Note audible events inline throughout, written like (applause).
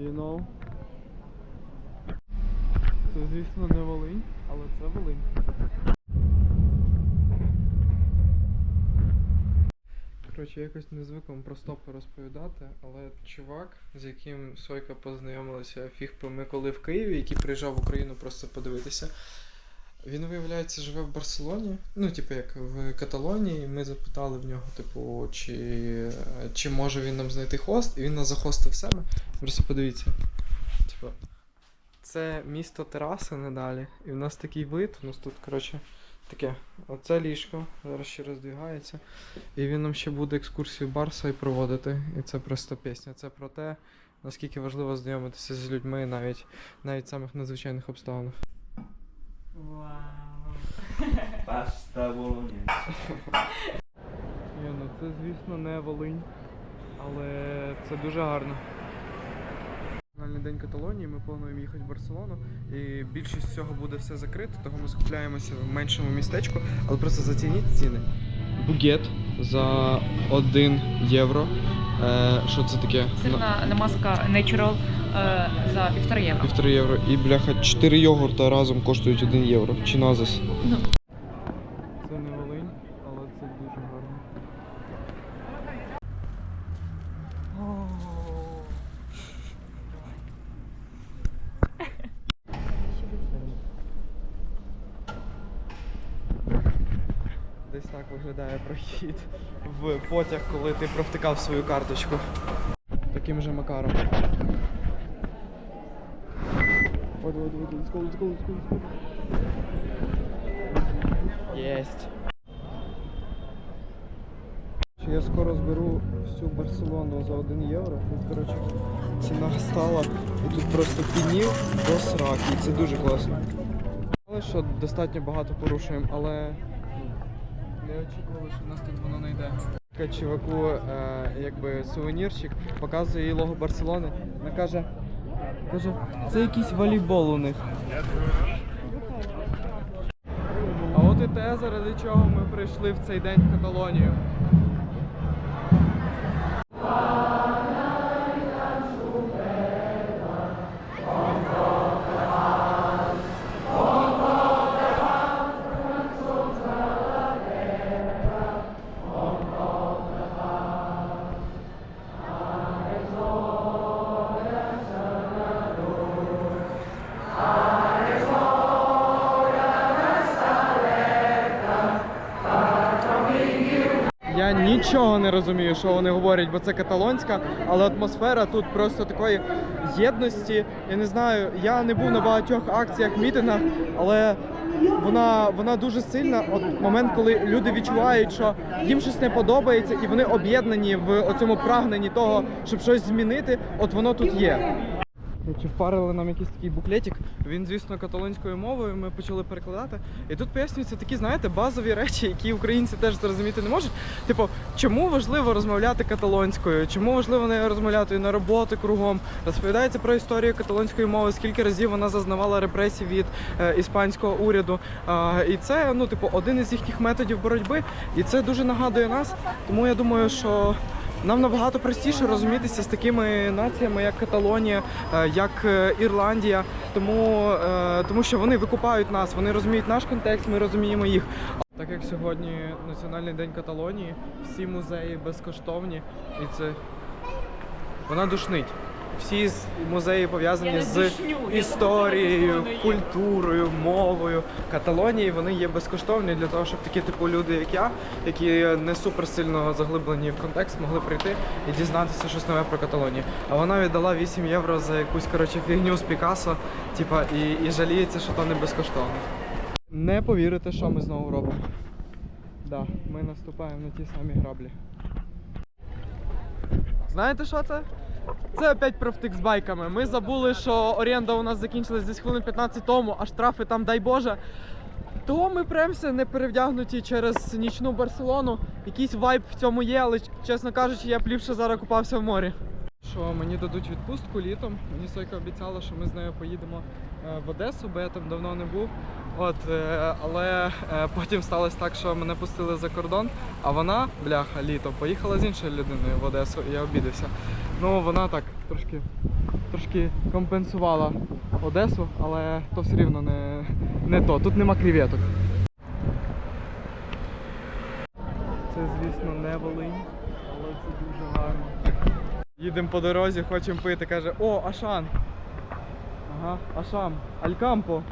You know? Це, звісно, не Волинь, але це Волинь. Коротше, якось не звик про стопи розповідати, але чувак, з яким Сойка познайомилася фіг пойми коли в Києві, який приїжджав в Україну просто подивитися. Він, виявляється, живе в Барселоні, ну, типу, як в Каталонії. Ми запитали в нього, типу, чи, чи може він нам знайти хост, і він нас захостив себе. Просто подивіться. Типу, це місто тераси недалі. І в нас такий вид, у нас тут, коротше, таке. Оце ліжко, зараз ще роздвігається. І він нам ще буде екскурсію Барса і проводити. І це просто пісня. Це про те, наскільки важливо знайомитися з людьми навіть навіть в самих надзвичайних обставинах. Вау. Паста болоньєз. Ні, ну це, звісно, не Волинь, але це дуже гарно. Національний день Каталонії, ми плануємо їхати в Барселону, і більшість цього буде все закрито, того ми скупляємося в меншому містечку, але просто зацініть ціни. Бугет за 1 євро. Е, що це таке? На- Сирна намазка Natural е, за півтора євро. Півтори євро. І бляха, 4 йогурта разом коштують 1 євро. Чи назис? Ну. Це не Волинь, але це дуже гарно. Десь так виглядає прохід в потяг, коли ти провтикав свою карточку. Таким же макаром. Ой, давай, давай, let's go, let's go, let's go, let's go. Єсть. Я скоро зберу всю Барселону за 1 євро. Тут, коротше, ціна стала і тут просто піднів до сраки. І це дуже класно. Але що достатньо багато порушуємо, але не очікували, що в нас тут воно не йде. Чуваку, е, якби сувенірчик, показує їй лого Барселони. Вона каже, каже, це якийсь волейбол у них. А от і те, заради чого ми прийшли в цей день в Каталонію. Нічого не розумію, що вони говорять, бо це каталонська, але атмосфера тут просто такої єдності. Я не знаю, я не був на багатьох акціях, мітингах, але вона, вона дуже сильна. От момент, коли люди відчувають, що їм щось не подобається, і вони об'єднані в оцьому прагненні того, щоб щось змінити, от воно тут є. Коротше, впарили нам якийсь такий буклетик. Він, звісно, каталонською мовою. Ми почали перекладати. І тут пояснюються такі, знаєте, базові речі, які українці теж зрозуміти не можуть. Типу, чому важливо розмовляти каталонською? Чому важливо не розмовляти на роботи кругом? Розповідається про історію каталонської мови, скільки разів вона зазнавала репресій від е, іспанського уряду. А, і це, ну, типу, один із їхніх методів боротьби. І це дуже нагадує нас. Тому я думаю, що. Нам набагато простіше розумітися з такими націями, як Каталонія, е, як е, Ірландія, тому, е, тому що вони викупають нас, вони розуміють наш контекст, ми розуміємо їх. Так як сьогодні Національний день Каталонії, всі музеї безкоштовні, і це вона душнить. Всі музеї пов'язані з душню, історією, культурою, мовою Каталонії. Вони є безкоштовні для того, щоб такі типу люди, як я, які не супер сильно заглиблені в контекст, могли прийти і дізнатися щось нове про Каталонію. А вона віддала 8 євро за якусь коротше фігню з Пікассо, типа, і, і жаліється, що то не безкоштовно. Не повірите, що ми знову робимо. Да, ми наступаємо на ті самі граблі. Знаєте, що це? Це опять про втик з байками. Ми забули, що оренда у нас закінчилась десь хвилин 15 тому, а штрафи там, дай Боже. То ми премся не перевдягнуті через нічну Барселону. Якийсь вайб в цьому є, але чесно кажучи, я б ліпше зараз купався в морі. Що мені дадуть відпустку літом. Мені Сойка обіцяла, що ми з нею поїдемо е, в Одесу, бо я там давно не був. От, е, але е, потім сталося так, що мене пустили за кордон, а вона, бляха, літом, поїхала з іншою людиною в Одесу, і я обідався. Ну, вона так трошки трошки компенсувала Одесу, але то все рівно не, не то. Тут нема креветок. Це, звісно, не Волинь, але це дуже гарно. Їдемо по дорозі, хочемо пити. Каже, о, Ашан. Ага, Ашам, Алькампо.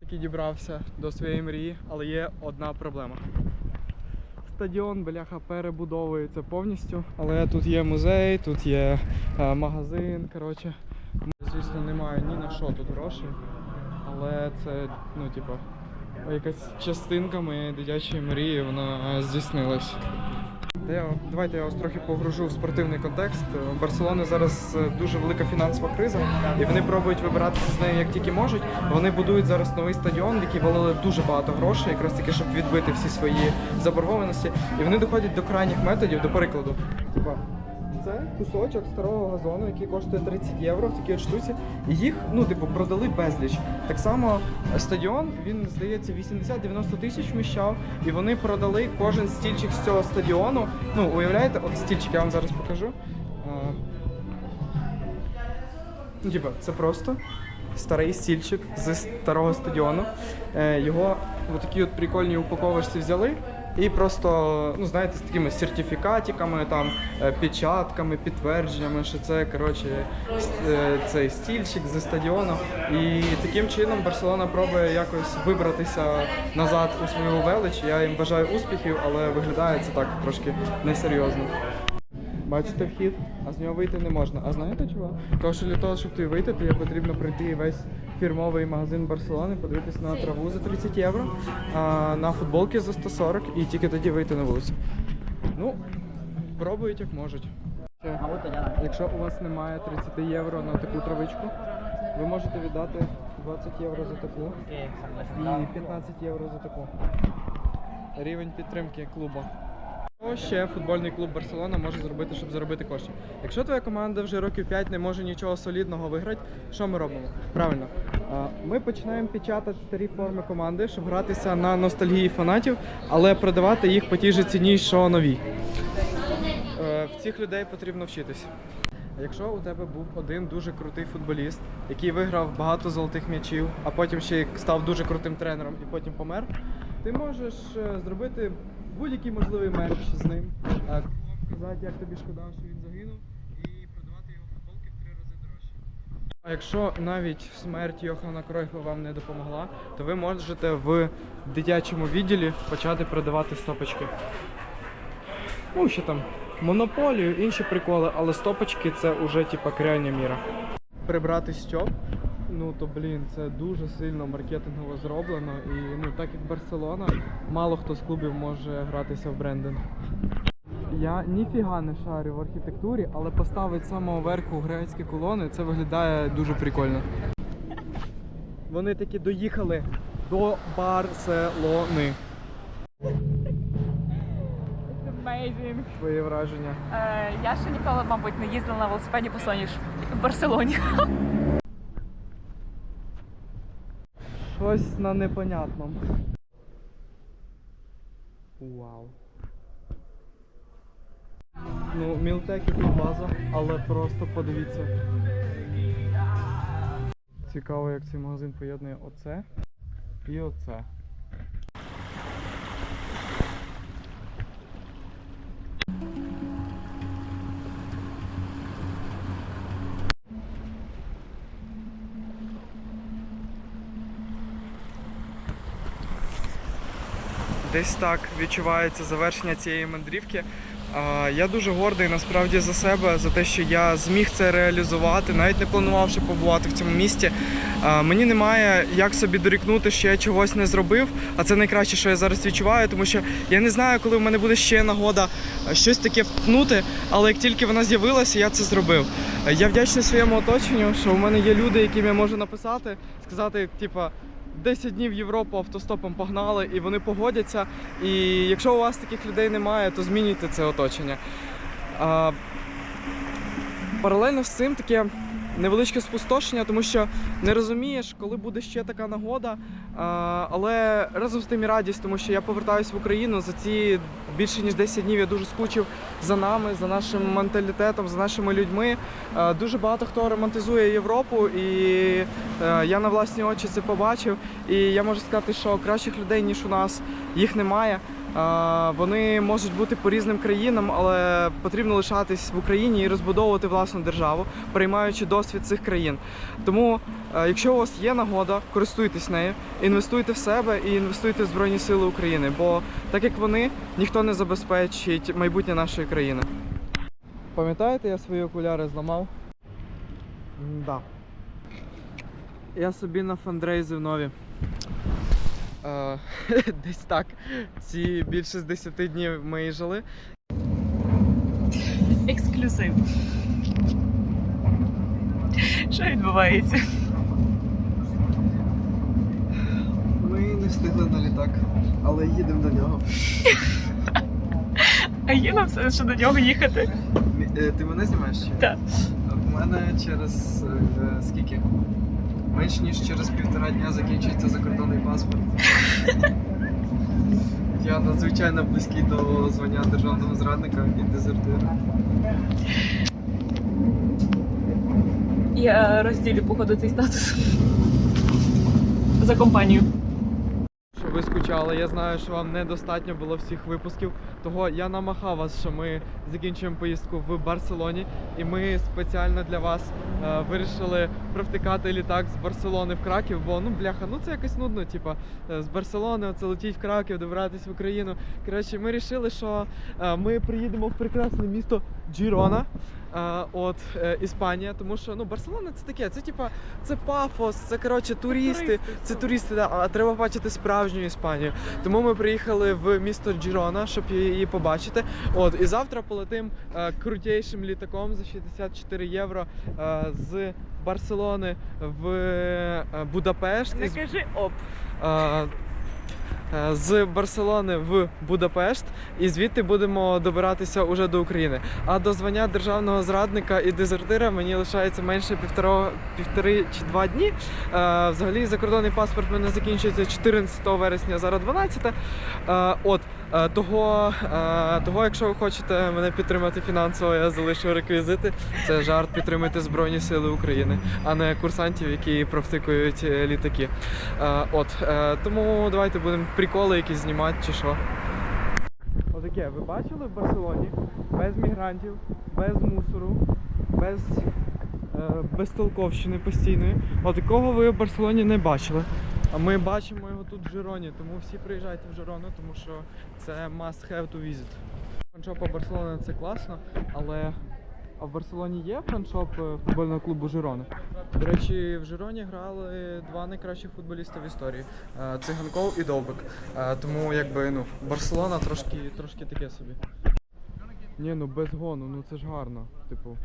Таки дібрався до своєї мрії, але є одна проблема. Стадіон, бляха, перебудовується повністю, але тут є музей, тут є е, магазин. Коротше, звісно, немає ні на що тут грошей, але це, ну, типа, якась частинка моєї дитячої мрії, вона здійснилась. Я, давайте я вас трохи погружу в спортивний контекст. У Барселони зараз е, дуже велика фінансова криза, і вони пробують вибиратися з неї як тільки можуть. Вони будують зараз новий стадіон, в який валили дуже багато грошей, якраз таки, щоб відбити всі свої заборгованості. І вони доходять до крайніх методів, до прикладу. Типа, це кусочок старого газону, який коштує 30 євро в такій штуці. Їх, ну, типу, продали безліч. Так само е, стадіон, він, здається, 80-90 тисяч вміщав, і вони продали кожен стільчик з цього стадіону. Ну, уявляєте, от стільчик я вам зараз покажу. А, Ну, типа, це просто старий стільчик з старого стадіону. Е, його в такій от прикольній упаковочці взяли. І просто, ну знаєте, з такими сертифікатиками, там, е, печатками, підтвердженнями, що це коротше е, цей стільчик зі стадіону. І таким чином Барселона пробує якось вибратися назад у свою велич. Я їм бажаю успіхів, але виглядає це так трошки несерйозно. Бачите вхід, а з нього вийти не можна. А знаєте чого? Тому що для того, щоб туди вийти, то потрібно пройти весь фірмовий магазин Барселони, подивитись на траву за 30 євро, а на футболки за 140 і тільки тоді вийти на вулицю. Ну, пробують як можуть. Якщо у вас немає 30 євро на таку травичку, ви можете віддати 20 євро за таку і 15 євро за таку. Рівень підтримки клубу. Що ще футбольний клуб Барселона може зробити, щоб заробити кошти? Якщо твоя команда вже років 5 не може нічого солідного виграти, що ми робимо? Правильно, ми починаємо печатати старі форми команди, щоб гратися на ностальгії фанатів, але продавати їх по тій же ціні, що нові. Е, В цих людей потрібно вчитись. Якщо у тебе був один дуже крутий футболіст, який виграв багато золотих м'ячів, а потім ще й став дуже крутим тренером і потім помер, ти можеш е, зробити будь-який можливий мерч з ним, сказати, як тобі шкода, що він загинув, і продавати його футболки в три рази дорожче. А якщо навіть смерть Йохана Кройфа вам не допомогла, то ви можете в дитячому відділі почати продавати стопочки. Ну, ще там монополію, інші приколи, але стопочки це вже типа крайня міра. Прибрати стьоп, ну то блін, це дуже сильно маркетингово зроблено. І ну так як Барселона, мало хто з клубів може гратися в брендинг. Я ніфіга не шарю в архітектурі, але поставити самого верху грецькі колони це виглядає дуже прикольно. Вони таки доїхали до Барселони. Amazing. Твої враження. Е, я ще ніколи, мабуть, не їздила на велосипеді по соні в Барселоні. Щось на непонятному. Вау. Ну, Мілтек і база, але просто подивіться. Цікаво, як цей магазин поєднує оце і оце. Десь так відчувається завершення цієї мандрівки. Я дуже гордий насправді за себе, за те, що я зміг це реалізувати, навіть не планувавши побувати в цьому місті. Мені немає як собі дорікнути, що я чогось не зробив, а це найкраще, що я зараз відчуваю, тому що я не знаю, коли в мене буде ще нагода щось таке впнути, але як тільки вона з'явилася, я це зробив. Я вдячний своєму оточенню, що в мене є люди, яким я можу написати, сказати, типа. 10 днів Європу автостопом погнали, і вони погодяться. І якщо у вас таких людей немає, то змінюйте це оточення. Паралельно з цим таке невеличке спустошення, тому що не розумієш, коли буде ще така нагода. Але разом з тим і радість, тому що я повертаюся в Україну за ці більше ніж 10 днів. Я дуже скучив за нами, за нашим менталітетом, за нашими людьми. Дуже багато хто романтизує Європу, і е, я на власні очі це побачив. І я можу сказати, що кращих людей ніж у нас їх немає. Вони можуть бути по різним країнам, але потрібно лишатись в Україні і розбудовувати власну державу, приймаючи досвід цих країн. Тому, е, якщо у вас є нагода, користуйтесь нею, інвестуйте в себе і інвестуйте в Збройні Сили України, бо так як вони, ніхто не забезпечить майбутнє нашої країни. Пам'ятаєте, я свої окуляри зламав? Да. Я собі на фандрейзив нові. Е, (laughs) Десь так. Ці більше з 10 днів ми і жили. Ексклюзив. Що відбувається? Ми не встигли на літак, але їдемо до нього. А є нам все, що до нього їхати? е, Ти мене знімаєш? Так. В мене через е, скільки? Менш ніж через півтора дня закінчується закордонний паспорт. Я надзвичайно близький до звання державного зрадника і дезертира. Я розділю, походу, цей статус. За компанію. Ви скучали, я знаю, що вам недостатньо було всіх випусків. Того я намахав вас, що ми закінчуємо поїздку в Барселоні, і ми спеціально для вас е, вирішили провтикати літак з Барселони в Краків, бо ну бляха, ну це якось нудно. Типа е, з Барселони оце летіть в Краків, добиратись в Україну. Коротше, ми вирішили, що е, ми приїдемо в прекрасне місто Джірона. е, От е, Іспанія, тому що ну Барселона це таке, це типа це пафос, це коротше туристи, це туристи, да, а треба бачити справжню Іспанію. Тому ми приїхали в місто Джірона, щоб її побачити. От і завтра полетим е, крутейшим літаком за 64 євро е, з Барселони в е, Будапешт. Не кажи оп. е, з Барселони в Будапешт, і звідти будемо добиратися уже до України. А до звання державного зрадника і дезертира мені лишається менше півтора, півтори чи два дні. Е, взагалі, закордонний паспорт в мене закінчується 14 вересня, зараз 12. Е, от е, того, е, того, якщо ви хочете мене підтримати фінансово, я залишу реквізити. Це жарт підтримуйте Збройні Сили України, а не курсантів, які провтикують е, літаки. Е, от е, тому давайте будемо приколи якісь знімати чи що. Отаке, ви бачили в Барселоні без мігрантів, без мусору, без е, безтолковщини постійної. От такого ви в Барселоні не бачили. А ми бачимо його тут в Жироні, тому всі приїжджайте в Жирону, тому що це must have to visit. Франшопа Барселона це класно, але а в Барселоні є франшоп е, футбольного клубу Жирона? До речі, в Жироні грали два найкращих футболіста в історії е, Циганков і Довбик. Е, Тому якби ну Барселона трошки, трошки таке собі. Ні, ну без гону, ну це ж гарно. Типу.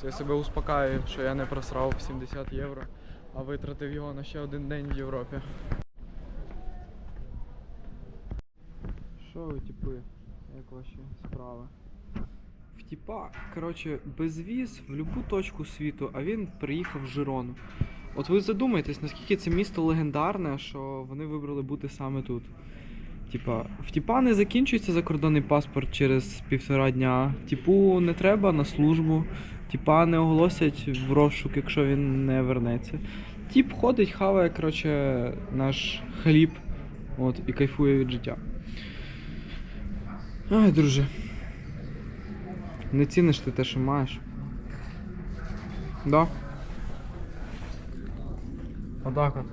Це я себе успокаюю, що я не просрав 70 євро, а витратив його на ще один день в Європі. Що ви, типи? Як ваші справи? В тіпа, коротше, безвіз в будь-яку точку світу, а він приїхав в Жирону. От ви задумайтесь, наскільки це місто легендарне, що вони вибрали бути саме тут. Типа, в тіпа не закінчується закордонний паспорт через півтора дня. Типу не треба на службу. Тіпа не оголосять в розшук, якщо він не вернеться. Тіп ходить, хаває, коротше, наш хліб. От, і кайфує від життя. Ай, друже. Не ціниш ти те, що маєш. Да? Отак от.